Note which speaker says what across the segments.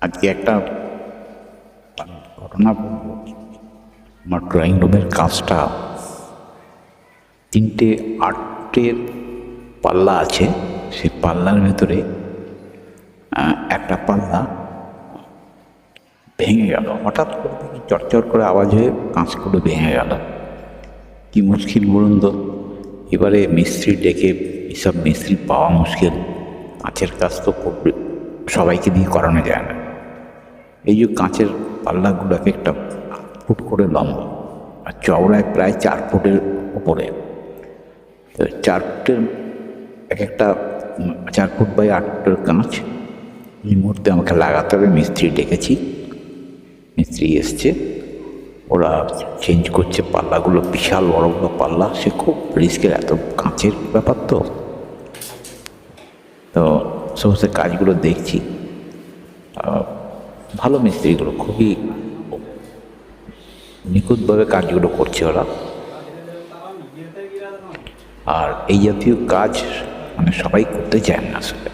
Speaker 1: আজকে একটা ঘটনা। আমার ড্রয়িং রুমের কাজটা তিনটে আটের পাল্লা আছে। সেই পাল্লার ভেতরে একটা পাল্লা ভেঙে গেল। হঠাৎ করে দেখি চটচট করে আওয়াজ হয়ে কাঁচগুলো ভেঙে গেল। কি মুশকিল বলুন তো? এবারে মিস্ত্রি ডেকে, এসব মিস্ত্রি পাওয়া মুশকিল। কাঁচের কাজ তো সবাইকে দিয়ে করানো যায় না। এই যে কাঁচের পাল্লাগুলো এক একটা ফুট করে লম্বা, আর চওড়ায় প্রায় চার ফুটের উপরে। চার ফুটের এক একটা, চার ফুট বাই আট ফুটের কাঁচ, এই মুহূর্তে আমাকে লাগাতে হবে। মিস্ত্রি ডেকেছি, মিস্ত্রি এসছে। ওরা চেঞ্জ করছে পাল্লাগুলো, বিশাল বড় বড় পাল্লা। সে খুব রিস্কের এত কাঁচের ব্যাপার তো। তো সমস্ত কাজগুলো দেখছি। ভালো মিস্ত্রিগুলো, খুবই নিখুঁতভাবে কাজগুলো করছে ওরা। আর এই জাতীয় কাজ মানে সবাই করতে চায় না আসলে।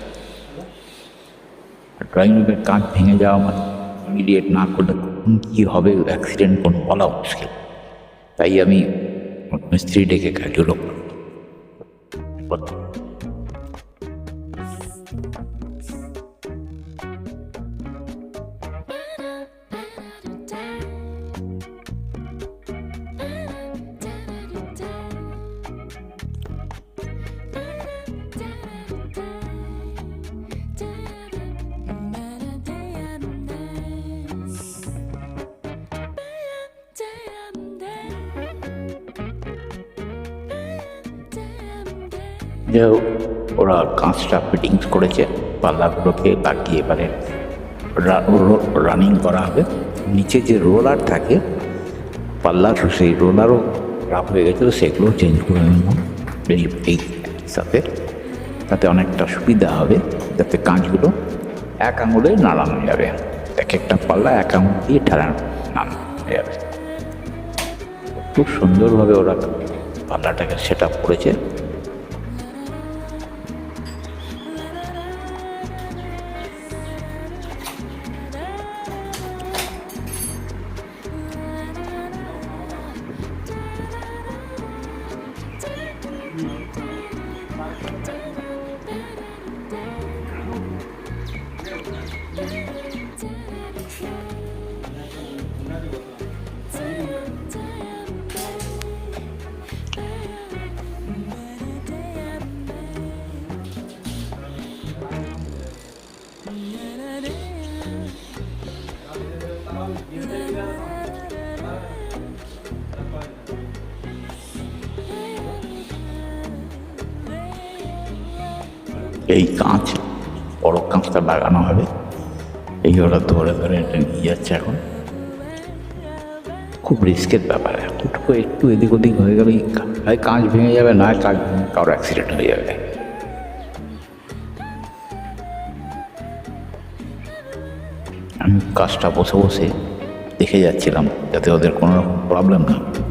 Speaker 1: ড্রয়িং রুমের কাজ ভেঙে যাওয়া মানে ইমিডিয়েট না করলে কখন কী হবে অ্যাক্সিডেন্ট কোনো বলা মুশকিল। তাই আমি মিস্ত্রি ডেকে কাজগুলো করতাম। যাই ওরা কাঁচটা ফিটিংস করেছে, পাল্লাগুলোকে লাগিয়ে এবারে রানিং করা হবে। নিচে যে রোলার থাকে, পাল্লার সেই রোলারও খারাপ হয়ে গেছিল সেগুলো চেঞ্জ করে নিলাম এই সাথে। তাতে অনেকটা সুবিধা হবে, যাতে কাঁচগুলো এক আঙুলে নাড়ানো যাবে। এক একটা পাল্লা এক আঙুল দিয়ে ঠাড়ানো নাড়ানো যাবে। খুব সুন্দরভাবে ওরা পাল্লাটাকে সেট আপ করেছে। এই কাঁচ বড় কাঁচটা লাগানো হবে। এই ওরা ধরে ধরে এটা নিয়ে যাচ্ছে এখন। খুব রিস্কের ব্যাপার একটু একটু এদিক ওদিক হয়ে গেলেই হয় কাঁচ ভেঙে যাবে না কাঁচ ভেঙে কারও অ্যাক্সিডেন্ট হয়ে যাবে। আমি কাজটা বসে বসে দেখে যাচ্ছিলাম যাতে ওদের কোনো রকম প্রবলেম না হয়।